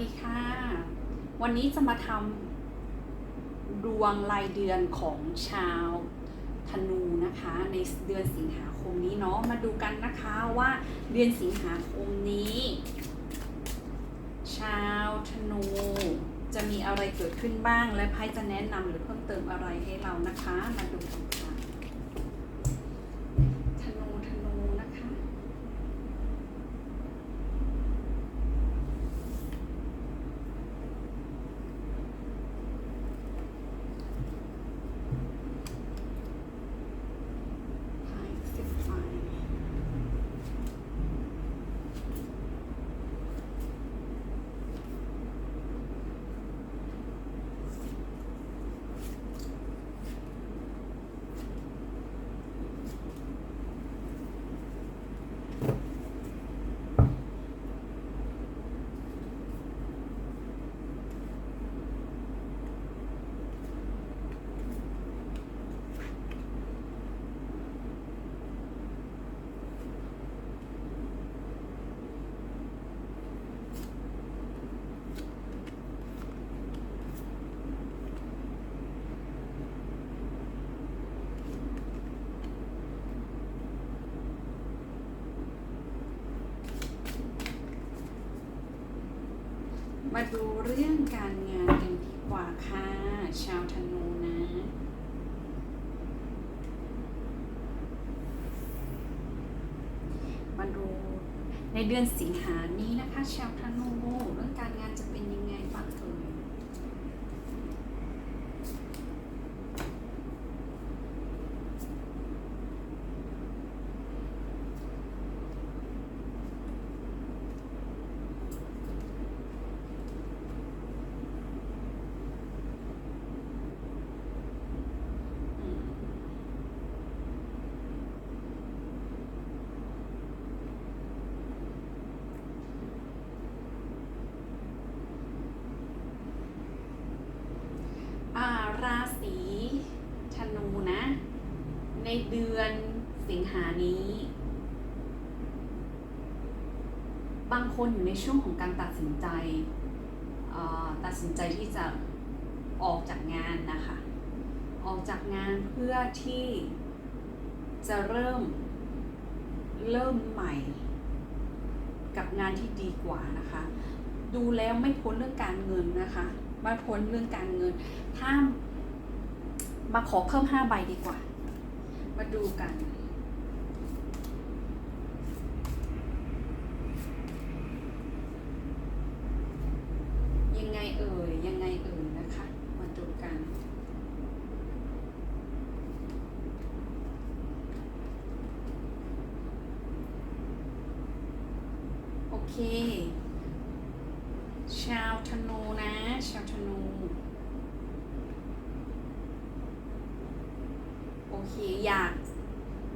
ดีค่ะ วันนี้จะมาทำดวงรายเดือนของชาวธนูนะคะ ในเดือนสิงหาคมนี้เนาะมาดูกันนะคะว่าเดือนสิงหาคมนี้ ชาวธนูจะมีอะไรเกิดขึ้นบ้างและไพ่จะแนะนำหรือเพิ่มเติมอะไรให้เรานะคะ มาดูกันค่ะธนูธนูนะคะ ไพ่สิบไฟมา ดูเรื่องการงานกันดีกว่าค่ะ ชาวธนูนะ มาดูในเดือนสิงหานี้นะคะ ชาวธนูเรื่องการงานจะเป็นยังไงบ้างเอ่ย อืมอ่า ราศีธนูนะ ในเดือนสิงหานี้ บางคนอยู่ในช่วงของการตัดสินใจ ตัดสินใจที่จะออกจากงานนะคะ ออกจากงานเพื่อที่จะเริ่มเริ่มใหม่ กับงานที่ดีกว่านะคะ ดูแล้วไม่พ้นเรื่องการเงินนะคะไม่พ้นเรื่องการเงิน ถ้า มาขอเพิ่มห้าใบดีกว่า มาดูกันยังไงเอ่ยยังไงเอ่ยนะคะ มาดูกัน โอเค ชาวธนูนะ ชาวธนู อเคอยาก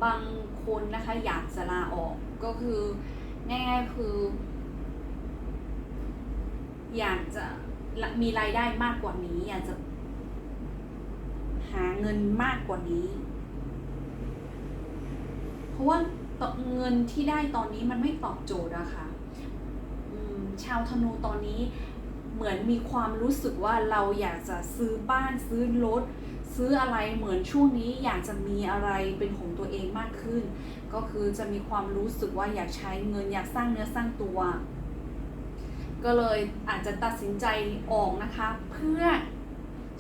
บางคนนะคะอยากจะลาออกก็คือง่ายๆคือ อยากจะมีรายได้มากกว่านี้ อยากจะหาเงินมากกว่านี้ เพราะว่าเงินที่ได้ตอนนี้มันไม่ตอบโจทย์อะค่ะชาวธนูตอนนี้เหมือนมีความรู้สึกว่าเราอยากจะซื้อบ้านซื้อรถ ซื้ออะไรเหมือนช่วงนี้อยากจะมีอะไรเป็นของตัวเองมากขึ้น ก็คือจะมีความรู้สึกว่าอยากใช้เงินอยากสร้างเนื้อสร้างตัว ก็เลยอาจจะตัดสินใจออกนะคะ เพื่อ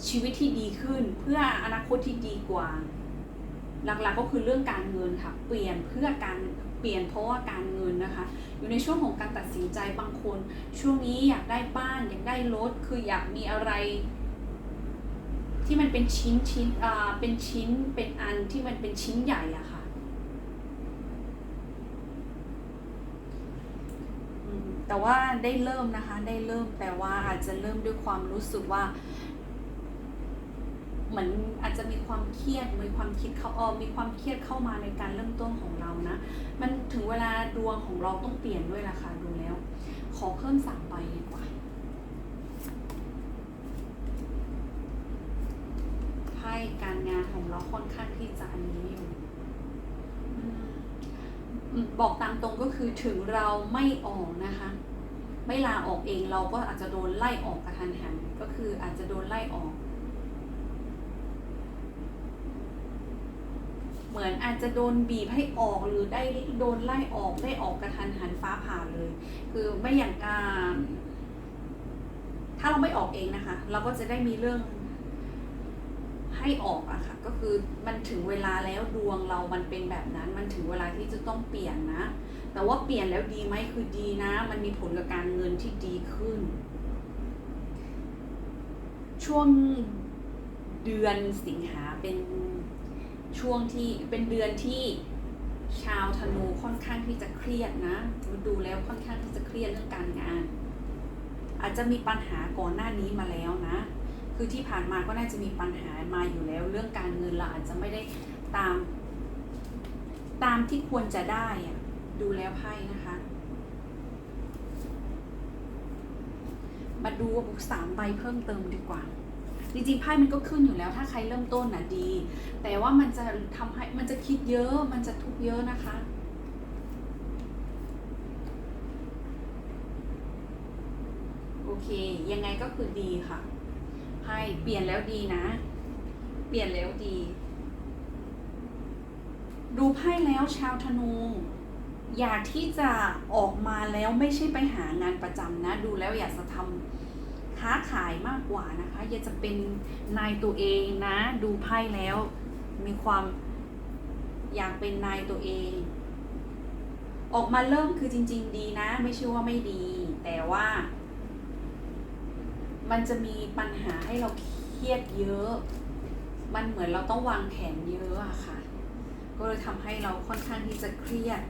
ชีวิตที่ดีขึ้น เพื่ออนาคตที่ดีกว่า หลักๆก็คือเรื่องการเงินค่ะเปลี่ยนเพื่อการเปลี่ยนเพราะว่าการเงินนะคะ อยู่ในช่วงของการตัดสินใจบางคน ช่วงนี้อยากได้บ้านอยากได้รถคืออยากมีอะไร ที่มันเป็นชิ้นชิ้นอ่าเป็นชิ้นเป็นอันที่มันเป็นชิ้นใหญ่อะค่ะแต่ว่าได้เริ่มนะคะได้เริ่มแต่ว่าอาจจะเริ่มด้วยความรู้สึกว่าเหมือนอาจจะมีความเครียดมีความคิดเข้าออมีความเครียดเข้ามาในการเริ่มต้นของเรานะ มันถึงเวลาดวงของเราต้องเปลี่ยนด้วยล่ะค่ะดูแล้ว ขอเพิ่มสามใบดีกว่า ไพ่การงานของเราค่อนข้างที่จะอันนี้อยู่บอกตามตรงก็คือถึงเราไม่ออกนะคะ ไม่ลาออกเองเราก็อาจจะโดนไล่ออกกระทันหันก็คืออาจจะโดนไล่ออก เหมือนอาจจะโดนบีบให้ออกหรือได้โดนไล่ออกได้ออกกระทันหันฟ้าผ่าเลย คือไม่อย่างการถ้าเราไม่ออกเองนะคะ เราก็จะได้มีเรื่อง ให้ออกอะค่ะ ก็คือมันถึงเวลาแล้วดวงเรามันเป็นแบบนั้น มันถึงเวลาที่จะต้องเปลี่ยนนะ แต่ว่าเปลี่ยนแล้วดีไหมคือดีนะ มันมีผลกับการเงินที่ดีขึ้น ช่วงเดือนสิงหาเป็นช่วงที่เป็นเดือนที่ชาวธนูค่อนข้างที่จะเครียดนะดูแล้วค่อนข้างที่จะเครียดเรื่องการงาน อาจจะมีปัญหาก่อนหน้านี้มาแล้วนะ คือที่ผ่านมาก็น่าจะมีปัญหามาอยู่แล้ว เรื่องการเงินเราอาจจะไม่ได้ตาม ตามที่ควรจะได้อะดูแล้วไพ่นะคะ มาดูบุกสามใบเพิ่มเติมดีกว่าจริงๆไพ่มันก็ขึ้นอยู่แล้ว ถ้าใครเริ่มต้นน่ะดี แต่ว่ามันจะทำให้มันจะคิดเยอะ มันจะทุกข์เยอะนะคะ โอเค ยังไงก็คือดีค่ะ ไพ่เปลี่ยนแล้วดีนะ เปลี่ยนแล้วดี ดูไพ่แล้วชาวธนู อยากที่จะออกมาแล้วไม่ใช่ไปหางานประจำนะ ดูแล้วอยากจะทำค้าขายมากกว่านะคะ อยากจะเป็นนายตัวเองนะ ดูไพ่แล้วมีความอยากเป็นนายตัวเอง ออกมาเริ่มคือจริง ๆ ดีนะ ไม่ใช่ว่าไม่ดี แต่ว่า มันจะมีปัญหาให้เราเครียดเยอะ มันเหมือนเราต้องวางแผนเยอะอะค่ะ ก็เลยทำให้เราค่อนข้างที่จะเครียด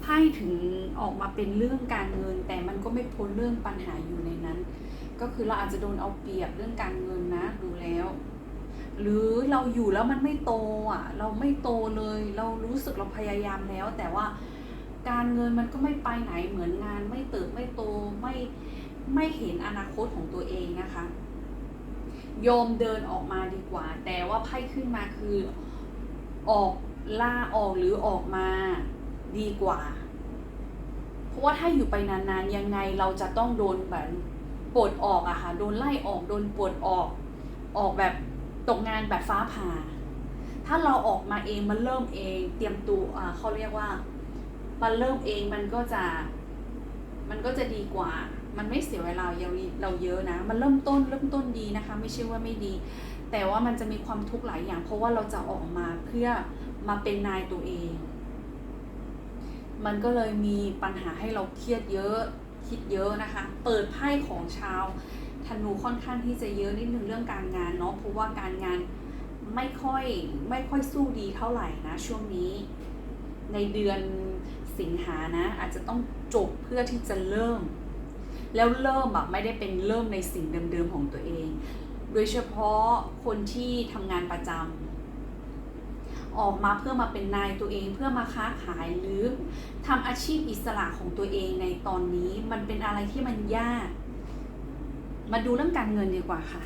ไพ่ถึงออกมาเป็นเรื่องการเงิน แต่มันก็ไม่พ้นเรื่องปัญหาอยู่ในนั้น ก็คือเราอาจจะโดนเอาเปรียบเรื่องการเงินนะดูแล้ว หรือเราอยู่แล้วมันไม่โตอะ เราไม่โตเลย เรารู้สึกเราพยายามแล้ว แต่ว่าการเงินมันก็ไม่ไปไหนเหมือนงาน ไม่เติบไม่โตไม่ไม่เห็นอนาคตของตัวเองนะคะโยมเดินออกมาดีกว่า แต่ว่าไพ่ขึ้นมาคือออกล่าออกหรือออกมาดีกว่า เพราะว่าถ้าอยู่ไปนานๆยังไงเราจะต้องโดนแบบปลดออกอะค่ะโดนไล่ออกโดนปลดออกออกแบบ ตกงานแบบฟ้าผ่า ถ้าเราออกมาเองมันเริ่มเอง เตรียมตัวอ่าเขาเรียกว่า มันเริ่มเองมันก็จะ มันก็จะดีกว่า มันไม่เสียเวลาเราเราเยอะนะ มันเริ่มต้นเริ่มต้นดีนะคะ ไม่ใช่ว่าไม่ดี แต่ว่ามันจะมีความทุกข์หลายอย่าง เพราะว่าเราจะออกมาเพื่อมาเป็นนายตัวเอง มันก็เลยมีปัญหาให้เราเครียดเยอะคิดเยอะนะคะ เปิดไพ่ของชาว ธนูค่อนข้างที่จะเยอะนิดนึงเรื่องการงานเนาะเพราะว่าการงานไม่ค่อยไม่ค่อยสู้ดีเท่าไหร่นะช่วงนี้ ในเดือนสิงหานะ อาจจะต้องจบเพื่อที่จะเริ่ม แล้วเริ่มแบบไม่ได้เป็นเริ่มในสิ่งเดิมๆของตัวเอง โดยเฉพาะคนที่ทำงานประจำออกมาเพื่อมาเป็นนายตัวเองเพื่อมาค้าขายหรือทำอาชีพอิสระของตัวเองในตอนนี้มันเป็นอะไรที่มันยาก มาดูเรื่องการเงินดีกว่าค่ะ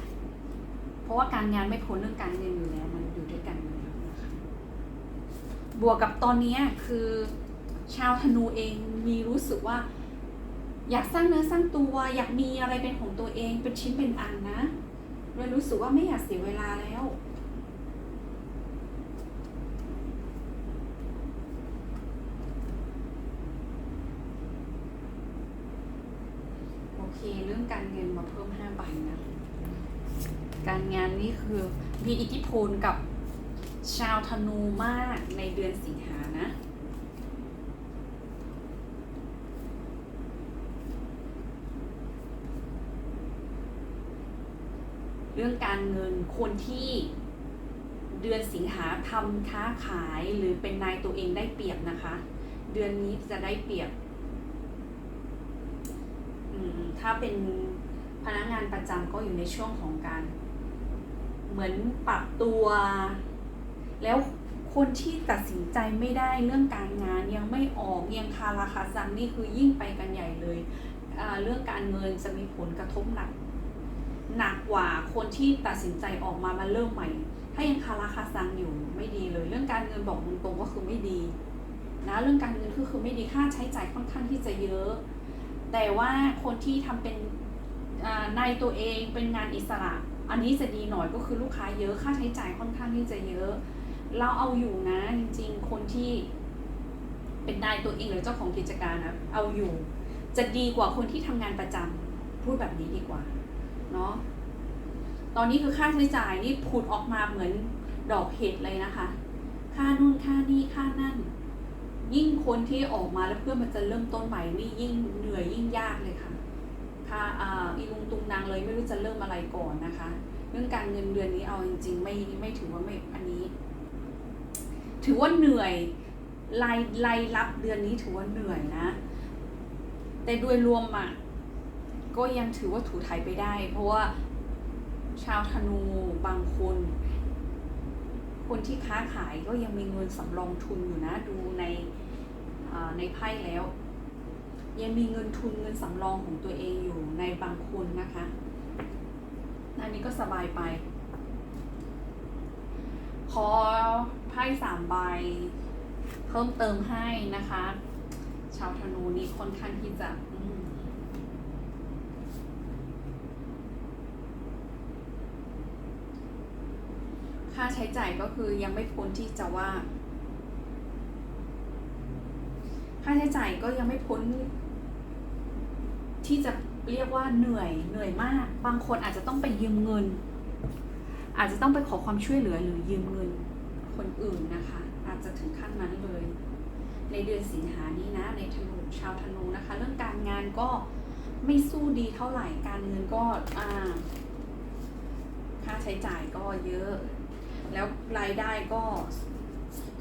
เพราะว่าการงานไม่พ้นเรื่องการเงินอยู่แล้วมันอยู่ด้วยกันอยู่แล้วนะคะบวกกับตอนนี้คือชาวธนูเองมีรู้สึกว่า อยากสร้างเนื้อสร้างตัว อยากมีอะไรเป็นของตัวเองเป็นชิ้นเป็นอันนะเลยรู้สึกว่าไม่อยากเสียเวลาแล้ว โอ เรื่องการเงินมาเพิ่มห้าใบนะ การงานนี่คือมีอิทธิพลกับชาวธนูมากในเดือนสิงหานะเรื่องการเงินคนที่เดือนสิงหาทำค้าขายหรือเป็นนายตัวเองได้เปรียบนะคะ เดือนนี้จะได้เปรียบ อืม ถ้าเป็นพนักงานประจำก็อยู่ในช่วงของการ เหมือนปรับตัว แล้วคนที่ตัดสินใจไม่ได้เรื่องการงานยังไม่ออกยังคาราคาซังนี่คือยิ่งไปกันใหญ่เลยเรื่องการเงินจะมีผลกระทบหนักหนักกว่าคนที่ตัดสินใจออกมามาเริ่มใหม่ ถ้ายังคาราคาซังอยู่ไม่ดีเลย เรื่องการเงินบอกตรงๆก็คือไม่ดีนะเรื่องการเงินคือคือไม่ดีค่าใช้จ่ายค่อนข้างที่จะเยอะ แต่ว่าคนที่ทำเป็นอ่านายตัวเองเป็นงานอิสระ อันนี้จะดีหน่อยก็คือลูกค้าเยอะค่าใช้จ่ายค่อนข้างที่จะเยอะ เราเอาอยู่นะจริงๆ คนที่เป็นนายตัวเองหรือเจ้าของกิจการนะเอาอยู่ จะดีกว่าคนที่ทำงานประจำพูดแบบนี้ดีกว่าเนาะตอนนี้คือค่าใช้จ่ายนี่ผุดออกมาเหมือนดอกเห็ดเลยนะคะ ค่านู่นค่านี่ค่านั่น ยิ่งคนที่ออกมาแล้วเพื่อมันจะเริ่มต้นใหม่นี่ยิ่งเหนื่อยยิ่งยากเลยค่ะ ค่ะอ่าอีลุงตุงนางเลยไม่รู้จะเริ่มอะไรก่อนนะคะ เรื่องการเงินเดือนนี้เอาจริง ๆ ไม่ไม่ถือว่าไม่อันนี้ ถือว่าเหนื่อยรายรายรับเดือนนี้ถือว่าเหนื่อยนะ แต่โดยรวมอะก็ยังถือว่าถูไถไปได้ เพราะว่าชาวธนูบางคน คนที่ค้าขายก็ยังมีเงินสำรองทุนอยู่นะ ดูในในไพ่แล้ว ยังมีเงินทุนเงินสำรองของตัวเองอยู่ในบางคนนะคะอันนี้ก็สบายไป ขอไพ่สามใบ เพิ่มเติมให้นะคะ ชาวธนูนี่ค่อนข้างที่จะอืมค่าใช้จ่ายก็คือยังไม่พ้นที่จะว่า ค่าใช้จ่ายก็ยังไม่พ้น ที่จะเรียกว่าเหนื่อยเหนื่อยมาก บางคนอาจจะต้องไปยืมเงิน อาจจะต้องไปขอความช่วยเหลือหรือยืมเงิน คนอื่นนะคะ อาจจะถึงขั้นนั้นเลย ในเดือนสิงหานี้นะ ในธนูชาวธนูนะคะ เรื่องการงานก็ไม่สู้ดีเท่าไหร่การเงินก็อ่าค่าใช้จ่ายก็เยอะ แล้วรายได้ก็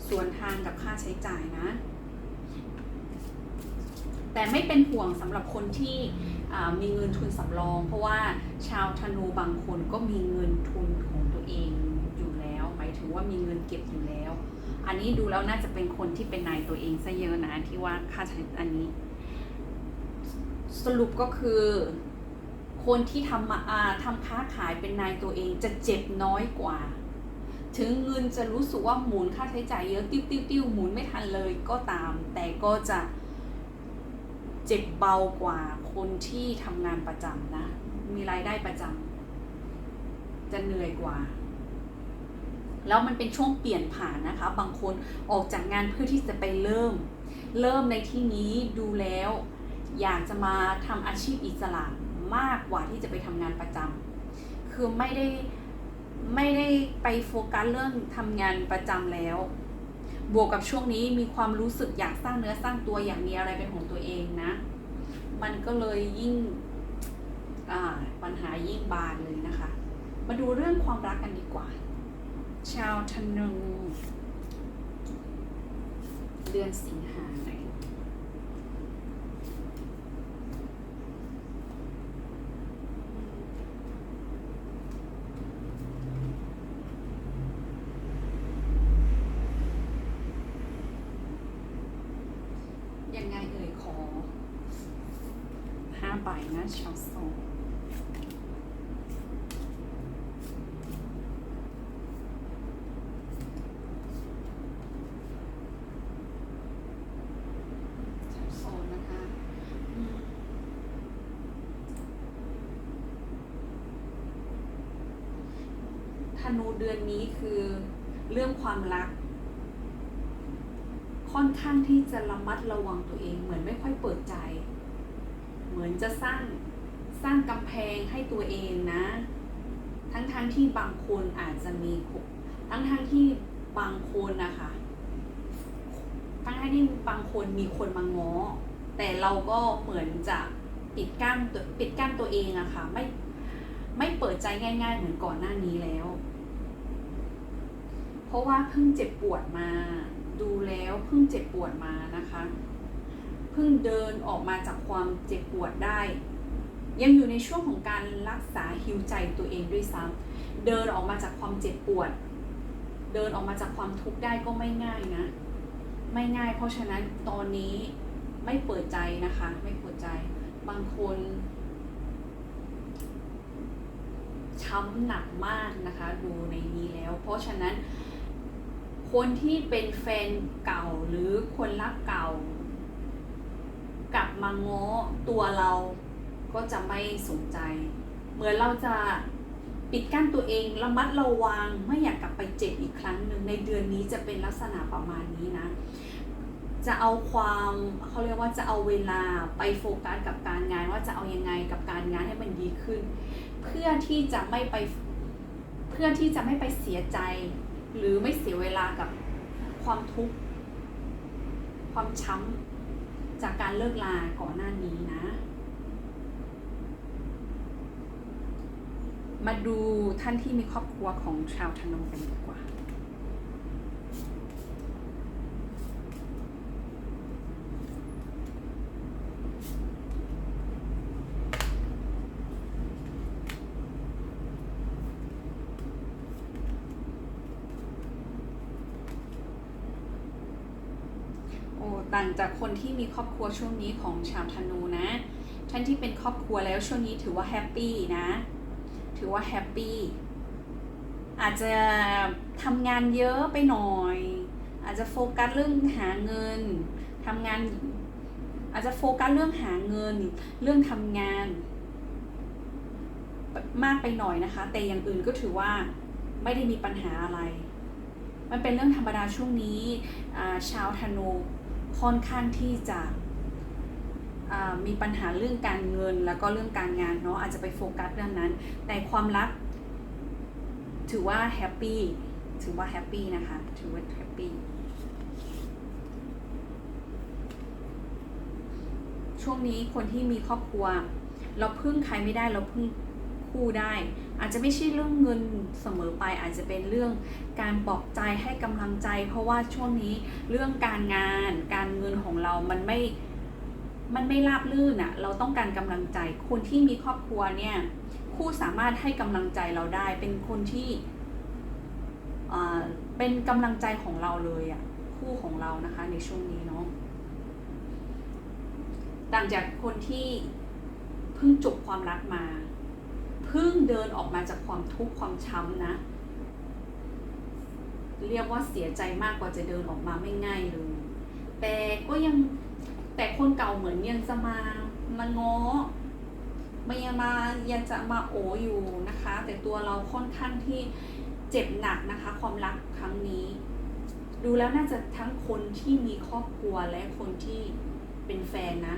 ส่วนทางกับค่าใช้จ่ายนะ แต่ไม่เป็นห่วงสำหรับคนที่มีเงินทุนสำรอง เพราะว่าชาวธนูบางคนก็มีเงินทุนของตัวเองอยู่แล้ว หมายถึงว่ามีเงินเก็บอยู่แล้ว อันนี้ดูแล้วน่าจะเป็นคนที่เป็นนายตัวเองซะเยอะนะที่ว่าค่าใช้อันนี้ สรุปก็คือ คนที่ทำมาทำค้าขายเป็นนายตัวเองจะเจ็บน้อยกว่า ถึงเงินจะรู้สึกว่าหมุนค่าใช้จ่ายเยอะติ้วติ้วติ้วหมุนไม่ทันเลยก็ตาม แต่ก็จะเจ็บเบากว่าคนที่ทำงานประจำนะ มีรายได้ประจำจะเหนื่อยกว่า แล้วมันเป็นช่วงเปลี่ยนผ่านนะคะ บางคนออกจากงานเพื่อที่จะไปเริ่ม เริ่มในที่นี้ดูแล้ว อยากจะมาทำอาชีพอิสระมากกว่าที่จะไปทำงานประจำคือไม่ได้ ไม่ได้ไปโฟกัสเรื่องทำงานประจำแล้ว บวกกับช่วงนี้มีความรู้สึกอยากสร้างเนื้อสร้างตัวอยากมีอะไรเป็นของตัวเองนะ มันก็เลยยิ่งปัญหายิ่งบานเลยนะคะ มาดูเรื่องความรักกันดีกว่า ชาวธนูเดือนสิงหาไหนอยยังไงเอ่ยขอห้าใบ นะชาวโซนชาวโซนนะคะธนูเดือนนี้คือเรื่องความรัก ค่อนข้างที่จะระมัดระวังตัวเองเหมือนไม่ค่อยเปิดใจ เหมือนจะสร้างสร้างกำแพงให้ตัวเองนะ ทั้งๆทที่บางคนอาจจะมีทั้งๆทที่บางคนนะคะ ทั้งๆที่บางคนมีคนมาง้อ แต่เราก็เหมือนจะปิดกั้นปิดกั้นตัวเองอะค่ะไม่ไม่เปิดใจง่ายๆเหมือนก่อนหน้านี้แล้ว เพราะว่าเพิ่งเจ็บปวดมา ดูแล้วเพิ่งเจ็บปวดมานะคะ เพิ่งเดินออกมาจากความเจ็บปวดได้ ยังอยู่ในช่วงของการรักษาฮิวใจตัวเองด้วยซ้ำเดินออกมาจากความเจ็บปวด เดินออกมาจากความทุกข์ได้ก็ไม่ง่ายนะ ไม่ง่าย เพราะฉะนั้นตอนนี้ไม่เปิดใจนะคะ ไม่เปิดใจ บางคนช้ำหนักมากนะคะ ดูในนี้แล้ว เพราะฉะนั้นคนที่เป็นแฟนเก่าหรือคนรักเก่า กลับมาง้อตัวเราก็จะไม่สนใจ เหมือนเราจะปิดกั้นตัวเองระมัดระวังไม่อยากกลับไปเจ็บอีกครั้งหนึ่งในเดือนนี้จะเป็นลักษณะประมาณนี้นะ จะเอาความเขาเรียกว่าจะเอาเวลาไปโฟกัสกับการงานว่าจะเอายังไงกับการงานให้มันดีขึ้น เพื่อที่จะไม่ไปเพื่อที่จะไม่ไปเสียใจ หรือไม่เสียเวลากับความทุกข์ความช้ำ จากการเลิกลาก่อนหน้านี้นะ มาดูท่านที่มีครอบครัวของชาวธนูกันดีกว่า โอ้ต่างจากคนที่มีครอบครัวช่วงนี้ของชาวธนูนะ ท่านที่เป็นครอบครัวแล้วช่วงนี้ถือว่าแฮปปี้นะ ถือว่าแฮปปี้อาจจะทำงานเยอะไปหน่อย อาจจะโฟกัสเรื่องหาเงินทำงาน อาจจะโฟกัสเรื่องหาเงิน เรื่องทำงาน มากไปหน่อยนะคะ แต่อย่างอื่นก็ถือว่าไม่ได้มีปัญหาอะไร มันเป็นเรื่องธรรมดาช่วงนี้ชาวธนู ค่อนข้างที่จะมีปัญหาเรื่องการเงินแล้วก็เรื่องการงานเนาะอาจจะไปโฟกัสเรื่องนั้น แต่ความรัก ถือว่าแฮปปี้ถือว่าแฮปปี้นะคะถือว่าแฮปปี้ช่วงนี้คนที่มีครอบครัว เราพึ่งใครไม่ได้เราพึ่ง คู่ได้ อาจจะไม่ใช่เรื่องเงินเสมอไป อาจจะเป็นเรื่องการปลอบใจให้กำลังใจ เพราะว่าช่วงนี้เรื่องการงานการเงินของเรามันไม่มันไม่ราบรื่นอะเราต้องการกำลังใจ คนที่มีครอบครัวเนี่ยคู่สามารถให้กำลังใจเราได้ เป็นคนที่เป็นกำลังใจของเราเลยอะคู่ของเรานะคะในช่วงนี้เนาะต่างจากคนที่เพิ่งจบความรักมา พิ่งเดินออกมาจากความทุกข์ความช้ำนะ เรียกว่าเสียใจมากกว่าจะเดินออกมาไม่ง่ายเลยแต่ก็ยังแต่คนเก่าเหมือนยังจะมามาง้อมายังมายังจะมาโออยู่นะคะ แต่ตัวเราค่อนข้างที่เจ็บหนักนะคะ ความรักครั้งนี้ ดูแล้วน่าจะทั้งคนที่มีครอบครัวและคนที่เป็นแฟนนะ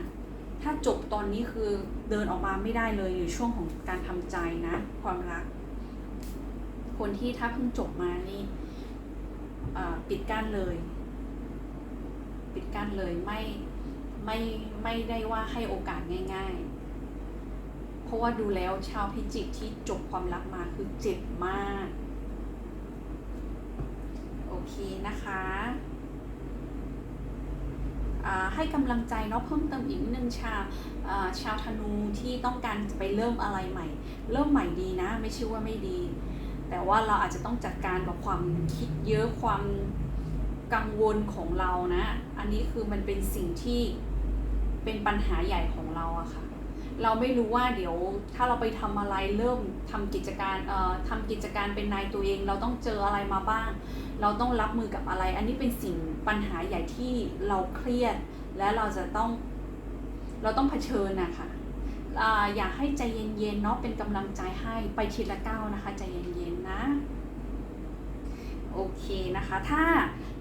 ถ้าจบตอนนี้คือเดินออกมาไม่ได้เลยอยู่ช่วงของการทำใจนะ ความรัก คนที่ถ้าเพิ่งจบมานี่ปิดกั้นเลย ปิดกั้นเลยไม่ไม่ไม่ได้ว่าให้โอกาสง่าย ๆ เพราะว่าดูแล้วชาวพิจิกที่จบความรักมาคือเจ็บมาก โอเคนะคะ ให้กำลังใจเนาะเพิ่มเติมอีกนิดนึงชาชาวธนูที่ต้องการจะไปเริ่มอะไรใหม่ เริ่มใหม่ดีนะ ไม่ใช่ว่าไม่ดี แต่ว่าเราอาจจะต้องจัดการกับความคิดเยอะความกังวลของเรานะ อันนี้คือมันเป็นสิ่งที่เป็นปัญหาใหญ่ของเราอะค่ะ เราไม่รู้ว่าเดี๋ยวถ้าเราไปทำอะไรเริ่มทำกิจการเอ่อทำกิจการเป็นนายตัวเอง เราต้องเจออะไรมาบ้าง เราต้องรับมือกับอะไร อันนี้เป็นสิ่งปัญหาใหญ่ที่เราเครียด และเราจะต้องเราต้องเผชิญนะคะอ่าอยากให้ใจเย็นๆเนาะเป็นกำลังใจให้ไปทีละก้าวนะคะ ใจเย็นๆนะโอเคนะคะ ถ้า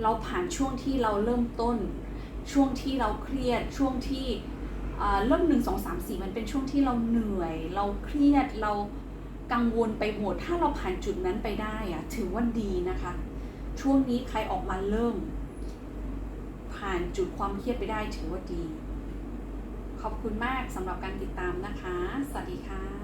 เราผ่านช่วงที่เราเริ่มต้น ช่วงที่เราเครียดช่วงที่เริ่มหนึ่งสองสามสี่มันเป็นช่วงที่เราเหนื่อย เราเครียดเรากังวลไปหมด ถ้าเราผ่านจุดนั้นไปได้อะถือว่าดีนะคะ ช่วงนี้ใครออกมาเริ่ม ผ่านจุดความเครียดไปได้ถือว่าดี ขอบคุณมากสำหรับการติดตามนะคะ สวัสดีค่ะ